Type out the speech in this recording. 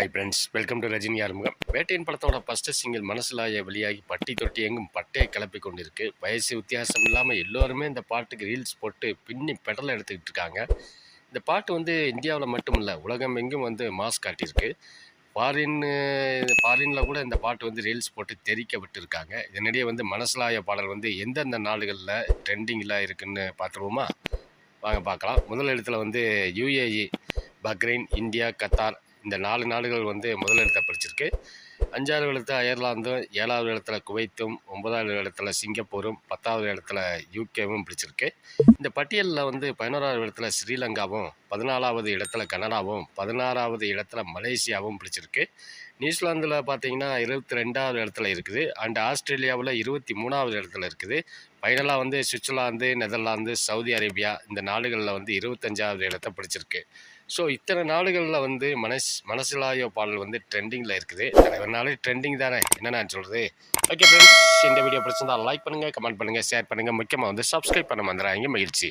Hi friends welcome to Rajini Arumugam வேட்டையின் படத்தோட first single மனசிலாய வெளியாகி பட்டி தொட்டி எங்கும் பட்டையை கிளப்பி கொண்டிருக்கு வயசு வித்தியாசம் இல்லாமல் எல்லோருமே இந்த பாட்டுக்கு ரீல்ஸ் போட்டு பின்னி பெடலை எடுத்துக்கிட்டு இருக்காங்க இந்த பாட்டு வந்து இந்தியாவில் மட்டும் இல்லை உலகம் எங்கும் வந்து மாஸ் காட்டியிருக்கு. ஃபாரின் ஃபாரினில் கூட இந்த பாட்டு வந்து ரீல்ஸ் போட்டு தெரிக்க விட்டுருக்காங்க இதனிடையே வந்து மனசிலாய பாடல் வந்து எந்தெந்த நாடுகளில் ட்ரெண்டிங்கில் இருக்குன்னு பார்த்துருவோமா? வாங்க பார்க்கலாம். முதல் இடத்துல வந்து யுஏஇ பக்ரைன் இந்தியா கத்தார் இந்த நாலு நாடுகள் வந்து முதல் இடத்தை பிடிச்சிருக்கு. அஞ்சாவது இடத்துல அயர்லாந்தும் ஏழாவது இடத்துல குவைத்தும் ஒன்பதாவது இடத்துல சிங்கப்பூரும் பத்தாவது இடத்துல யூகேவும் பிடிச்சிருக்கு. இந்த பட்டியலில் வந்து பதினோராவது இடத்துல ஸ்ரீலங்காவும் பதினாலாவது இடத்துல கனடாவும் பதினாறாவது இடத்துல மலேசியாவும் பிடிச்சிருக்கு. நியூசிலாந்தில் பார்த்தீங்கன்னா இருபத்தி ரெண்டாவது இடத்துல இருக்குது. அண்ட் ஆஸ்திரேலியாவில் இருபத்தி மூணாவது இடத்துல இருக்குது. ஃபைனலாக வந்து சுவிட்சர்லாந்து நெதர்லாந்து சவுதி அரேபியா இந்த நாடுகளில் வந்து இருபத்தஞ்சாவது இடத்த பிடிச்சிருக்கு. ஸோ இத்தனை நாடுகளில் வந்து மனஸ் மனசிலாயோ பாடல் வந்து ட்ரெண்டிங்கில் இருக்குது. தலைவர்னாலே ட்ரெண்டிங் தானே? என்ன நான் சொல்கிறது ஓகே ஃப்ரெண்ட்ஸ் இந்த வீடியோ பிடிச்சிருந்தால் லைக் பண்ணுங்கள் கமெண்ட் பண்ணுங்கள் ஷேர் பண்ணுங்கள் முக்கியமாக வந்து சப்ஸ்கிரைப் பண்ண வந்துடுறாங்க மகிழ்ச்சி.